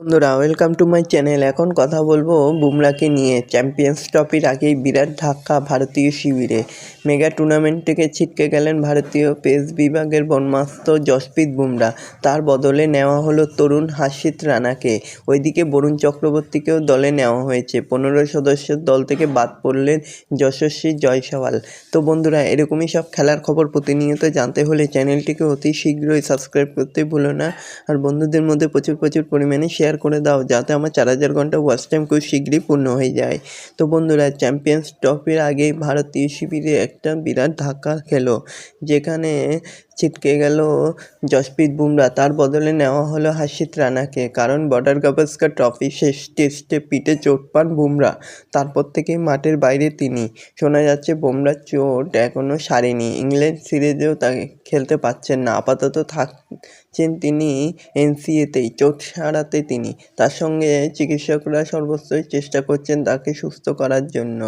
বন্ধুরা welcome to my channel এখন কথা বলব বুমরাকে নিয়ে। চ্যাম্পিয়ন্স ট্রফির আগেই বিরাট ধাক্কা ভারতীয় শিবিরে। মেগা টুর্নামেন্ট থেকে ছিটকে গেলেন ভারতীয় পেস বিভাগের বনমাস্ত যশপ্রীত বুমরা। তার বদলে নেওয়া হলো তরুণ হাসিত রানাকে। ওইদিকে বরুণ চক্রবর্তীকেও দলে নেওয়া হয়েছে। পনেরো সদস্যের দল থেকে বাদ পড়লেন যশস্বী জয়সওয়াল। তো বন্ধুরা, এরকমই সব খেলার খবর প্রতিনিয়ত জানতে হলে চ্যানেলটিকে অতি শীঘ্রই সাবস্ক্রাইব করতে ভুলো না। আর বন্ধুদের মধ্যে প্রচুর প্রচুর পরিমাণে শেয়ার করে দাও যাতে আমার চার হাজার ঘণ্টা ওয়াচ টাইম খুব শীঘ্রই পূর্ণ হয়ে যায়। তো বন্ধুরা চ্যাম্পিয়ন্স ট্রফির আগেই ভারতীয় শিবিরে একটা বিরাট ধাক্কা খেলো, যেখানে ছিটকে গেল জসপ্রীত বুমরা। তার বদলে নেওয়া হলো হাসিত রানাকে, কারণ বর্ডার গাভাস্কার ট্রফি শেষ টেস্টে পিঠে চোট পান বুমরা। তারপর থেকেই মাঠের বাইরে তিনি। শোনা যাচ্ছে, বুমরার চোট এখনও সারেনি। ইংল্যান্ড সিরিজেও তাকে খেলতে পারছেন না। আপাতত থাকছেন তিনি এনসিএতেই, চোট সারাতে তিনি। তার সঙ্গে চিকিৎসকরা সর্বোচ্চই চেষ্টা করছেন তাকে সুস্থ করার জন্য।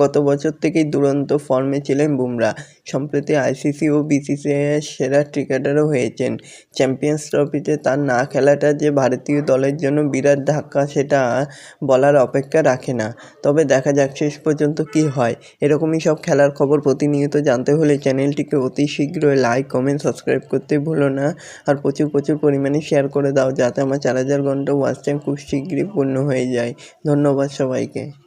গত বছর থেকেই দুরন্ত ফর্মে ছিলেন বুমরা। সম্প্রতি আইসিসি ও বিসিসিআইয়ের সেরা ক্রিকেটারও হয়েছেন। চ্যাম্পিয়ন্স ট্রফিতে তার না খেলাটা যে ভারতীয় দলের জন্য বিরাট ধাক্কা, সেটা বলার অপেক্ষা রাখে না। তবে দেখা যাক শেষ পর্যন্ত কী হয়। এরকমই সব খেলার খবর প্রতিনিয়ত জানতে হলে চ্যানেলটিকে অতি শীঘ্রই লাইক, কমেন্ট, সাবস্ক্রাইব করতে ভুলো না। আর প্রচুর প্রচুর পরিমাণে শেয়ার করে দাও, যাতে আমার চার হাজার ঘণ্টা ওয়াচ টাইম খুব শীঘ্রই পূর্ণ হয়ে যায়। ধন্যবাদ সবাইকে।